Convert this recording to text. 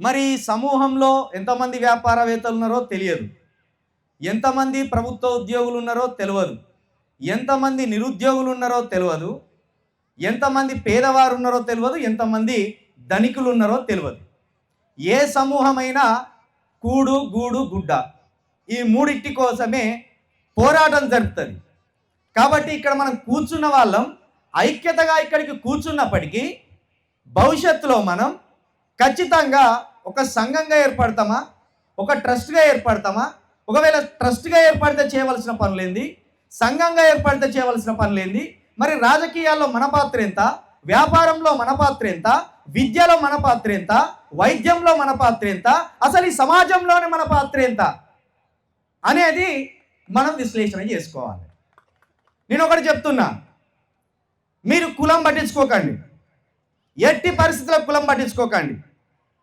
మరి ఈ సమూహంలో ఎంతమంది వ్యాపారవేత్తలు ఉన్నారో తెలియదు. ఎంతమంది ప్రభుత్వ ఉద్యోగులు ఉన్నారో తెలియదు. ఎంతమంది నిరుద్యోగులు ఉన్నారో తెలియదు. ఎంతమంది పేదవారు ఉన్నారో తెలియదు. ఎంతమంది ధనికులు ఉన్నారో తెలియదు. ఏ సమూహమైనా కూడు గూడు గుడ్డ ఈ మూడింటి కోసమే పోరాటం జరుపుతుంది. కాబట్టి ఇక్కడ మనం కూర్చున్న వాళ్ళం ఐక్యతగా ఇక్కడికి కూర్చున్నప్పటికీ భవిష్యత్తులో మనం ఖచ్చితంగా ఒక సంఘంగా ఏర్పడతామా? ఒక ట్రస్ట్గా ఏర్పడతామా? ఒకవేళ ట్రస్ట్గా ఏర్పడితే చేయవలసిన పనులేంది? సంఘంగా ఏర్పడితే చేయవలసిన పనులేంది? మరి రాజకీయాల్లో మన పాత్ర ఎంత? వ్యాపారంలో మన పాత్ర ఎంత? విద్యలో మన పాత్ర ఎంత? వైద్యంలో మన పాత్ర ఎంత? అసలు ఈ సమాజంలోనే మన పాత్ర ఎంత? అనేది మనం విశ్లేషణ చేసుకోవాలి. నేను ఒకటి చెప్తున్నా. మీరు కులం పట్టించుకోకండి. ఎట్టి పరిస్థితుల్లో కులం పట్టించుకోకండి.